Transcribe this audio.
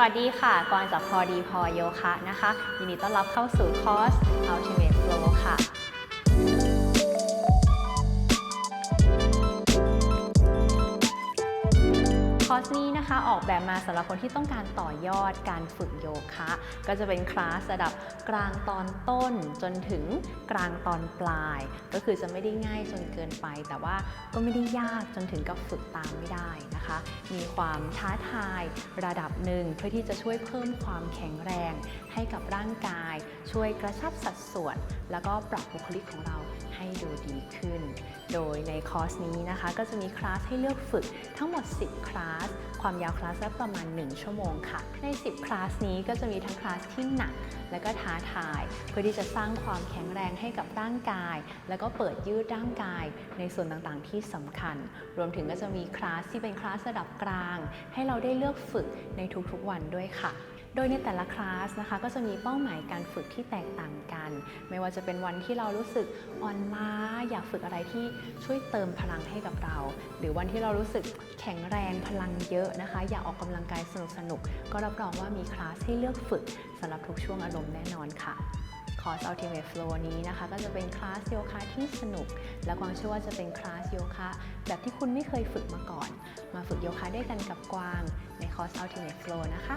สวัสดีค่ะกรจากพอดีพอโยคะนะคะ ยินดีต้อนรับเข้าสู่คอร์ส Ultimate Flow ค่ะ คอร์สนี้นะคะออกแบบมาสำหรับคนที่ต้องการต่อยอดการฝึกโยคะ ก็จะเป็นคลาสระดับกลางตอนต้นจนถึงกลางตอนปลาย ก็คือจะไม่ได้ง่ายจนเกินไป แต่ว่าก็ไม่ได้ยากจนถึงกับฝึกตามไม่ได้นะ คะ มีความท้าทายระดับหนึ่งเพื่อที่จะช่วยเพิ่มความแข็งแรง ให้กับร่างกาย ช่วยกระชับสัดส่วน แล้วก็ปรับบุคลิกของเรา ให้ดูดีขึ้น โดยในคอร์สนี้นะคะก็จะมีคลาสให้เลือกฝึกทั้งหมด 10 คลาส ความยาวคลาสละประมาณ 1 ชั่วโมงค่ะ ใน 10 คลาสนี้ก็จะมีทั้งคลาสที่หนัก และก็ท้าทาย เพื่อที่จะสร้างความแข็งแรงให้กับร่างกาย แล้วก็เปิดยืดร่างกาย ในส่วนต่างๆ ที่สำคัญ รวมถึงก็จะมีคลาสที่เป็นคลาสระดับกลาง ให้เราได้เลือกฝึกในทุกๆวันด้วยค่ะ ดยในแต่ละคลาสนะคะก็จะมีเป้าหมายการฝึกที่แตกต่างกัน ไม่ว่าจะเป็นวันที่เรารู้สึกอ่อนล้า อยากฝึกอะไรที่ช่วยเติมพลังให้กับเรา หรือวันที่เรารู้สึกแข็งแรงพลังเยอะนะคะ อยากออกกำลังกายสนุกสนุกก็รับรองว่ามีคลาสให้เลือกฝึกสำหรับทุกช่วงอารมณ์แน่นอนค่ะ อร์ส Ultimate Flow นี้นะคะ ก็จะเป็นคลาสโยคะที่สนุก และกวางเชื่อว่าจะเป็นคลาสโยคะแบบที่คุณไม่เคยฝึกมาก่อน มาฝึกโยคะด้วยกันกับกวางในคอร์ส Ultimate Flow นะคะ